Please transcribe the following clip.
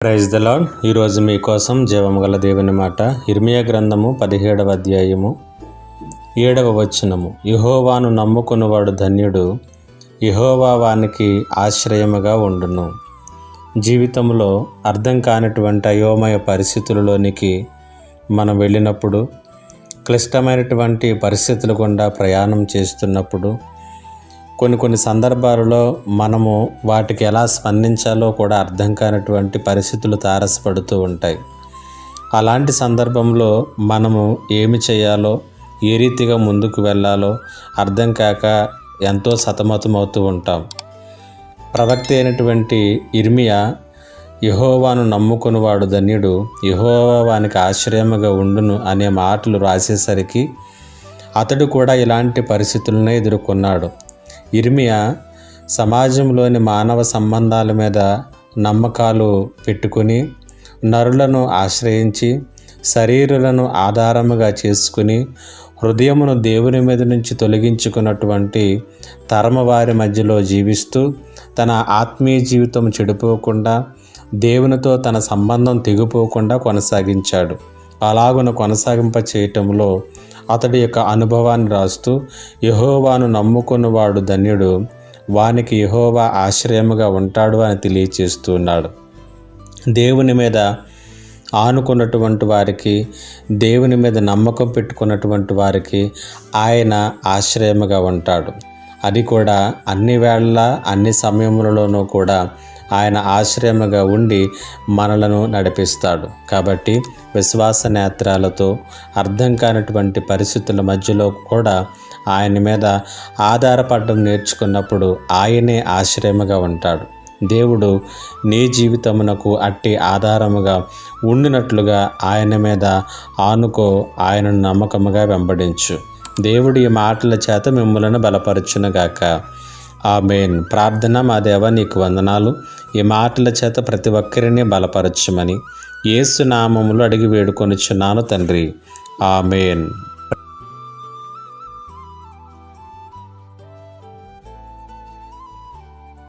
Praise the lord ఈరోజు మీకోసం జీవము గల దేవుని మాట. ఇర్మియా గ్రంథము పదిహేడవ అధ్యాయము ఏడవ వచనము. యహోవాను నమ్ముకున్నవాడు ధన్యుడు. యహోవా వానికి ఆశ్రయముగా ఉండును. జీవితంలో అర్థం కానిటువంటి అయోమయ పరిస్థితులలోనికి మనం వెళ్ళినప్పుడు క్లిష్టమైనటువంటి పరిస్థితుల గుండా ప్రయాణం చేస్తున్నప్పుడు కొన్ని కొన్ని సందర్భాలలో మనము వాటికి ఎలా స్పందించాలో కూడా అర్థం కానటువంటి పరిస్థితులు తారసపడుతూ ఉంటాయి. అలాంటి సందర్భంలో మనము ఏమి చేయాలో ఏ రీతిగా ముందుకు వెళ్ళాలో అర్థం కాక ఎంతో సతమతమవుతూ ఉంటాం. ప్రవక్త అయినటువంటి ఇర్మియా యహోవాను నమ్ముకునివాడు ధన్యుడు యహోవానికి ఆశ్రయముగా ఉండును అనే మాటలు రాసేసరికి అతడు కూడా ఇలాంటి పరిస్థితులనే ఎదుర్కొన్నాడు. ఇర్మియా సమాజంలోని మానవ సంబంధాల మీద నమ్మకాలు పెట్టుకుని నరులను ఆశ్రయించి శరీరులను ఆధారముగా చేసుకుని హృదయమును దేవుని మీద నుంచి తొలగించుకున్నటువంటి తరమవారి మధ్యలో జీవిస్తూ తన ఆత్మీయ జీవితం చెడిపోకుండా దేవునితో తన సంబంధం తెగిపోకుండా కొనసాగించాడు. అలాగున కొనసాగింప చేయటంలో అతడి యొక్క అనుభవాన్ని రాస్తూ యహోవాను నమ్ముకున్నవాడు ధన్యుడు వానికి యహోవా ఆశ్రయముగా ఉంటాడు అని తెలియచేస్తున్నాడు దేవుని మీద ఆనుకున్నటువంటి వారికి దేవుని మీద నమ్మకం పెట్టుకున్నటువంటి వారికి ఆయన ఆశ్రయముగా ఉంటాడు. అది కూడా అన్ని వేళ అన్ని సమయములలోనూ కూడా ఆయన ఆశ్రయముగా ఉండి మనలను నడిపిస్తాడు. కాబట్టి విశ్వాస నేత్రాలతో అర్థం కానటువంటి పరిస్థితుల మధ్యలో కూడా ఆయన మీద ఆధారపడడం నేర్చుకున్నప్పుడు ఆయనే ఆశ్రయముగా ఉంటాడు. దేవుడు నీ జీవితమునకు అట్టి ఆధారముగా ఉండినట్లుగా ఆయన మీద ఆనుకో ఆయనను నమ్మకముగా వెంబడించు. దేవుడి ఈ మాటల చేత మిమ్మలను బలపరచునుగాక. ఆమెన్. ప్రార్థన మా దేవ నీకు వందనాలు. ఈ మాటల చేత ప్రతి ఒక్కరిని బలపరచమని. ఏసునామములు అడిగి వేడుకొనిచున్నాను తండ్రి. ఆమెన్.